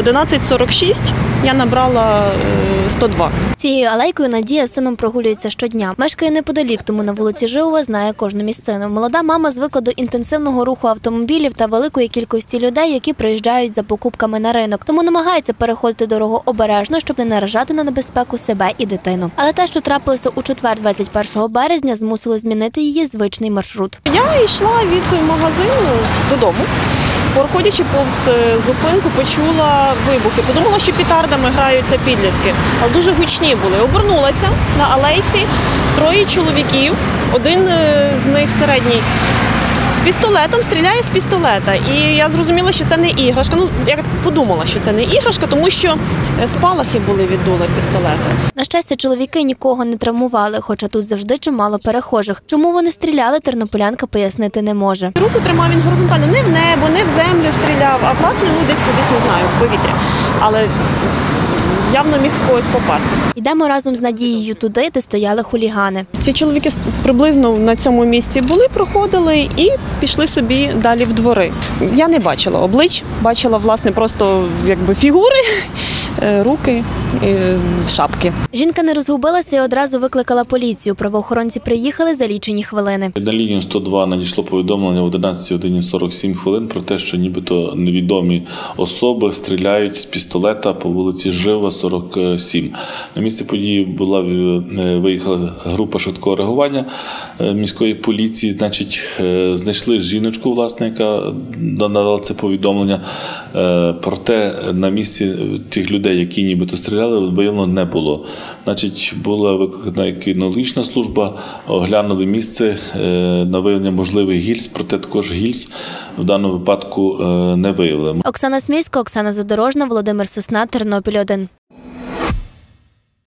11.46 я набрала е, 102. Цією алейкою Надія з сином прогулюється щодня. Мешкає неподалік, тому на вулиці Живова знає кожну місцину. Молода мама звикла до інтенсивного руху автомобілів та великої кількості людей, які приїжджають за покупками на ринок. Тому намагається переходити дорогу обережно, щоб не наражати на небезпеку себе і дитину. Але те, що трапилося у четвер, 21 березня, змусило змінити її звичний маршрут. Я йшла від магазину додому. Проходячи повз е, зупинку, почула вибухи. Подумала, що пітардами граються підлітки, але дуже гучні були. Обернулася на алейці троє чоловіків, один е, з них середній. З пістолетом стріляє з пістолета. І я зрозуміла, що це не іграшка. Ну, я подумала, що це не іграшка, тому що е, спалахи були від дула пістолета. На щастя, чоловіки нікого не травмували, хоча тут завжди чимало перехожих. Чому вони стріляли, тернополянка пояснити не може. Руку тримав він горизонтально, не в небо, не в землю стріляв, а власне ну, десь кудись не знаю, в повітря. Але явно міг в когось попасти. Йдемо разом з Надією туди, де стояли хулігани. Ці чоловіки приблизно на цьому місці були, проходили і пішли собі далі в двори. Я не бачила облич, бачила власне просто якби фігури, руки, е, шапки. Жінка не розгубилася і одразу викликала поліцію. Правоохоронці приїхали за лічені хвилини. На лінію 102 надійшло повідомлення в 11 годині 47 хвилин про те, що нібито невідомі особи стріляють з пістолета по вулиці Жива, 47. На місце події була е, виїхала група швидкого реагування е, міської поліції. Значить, знайшли жіночку, власне, яка надала це повідомлення. Проте на місці тих людей, які нібито стріляли, виявлено не було. Значить, була викликана кінологічна служба, оглянули місце е, на виявлення можливих гільз, проте також гільз в даному випадку е, не виявили. Оксана Смільська, Оксана Задорожна, Володимир Сосна, Тернопіль 1.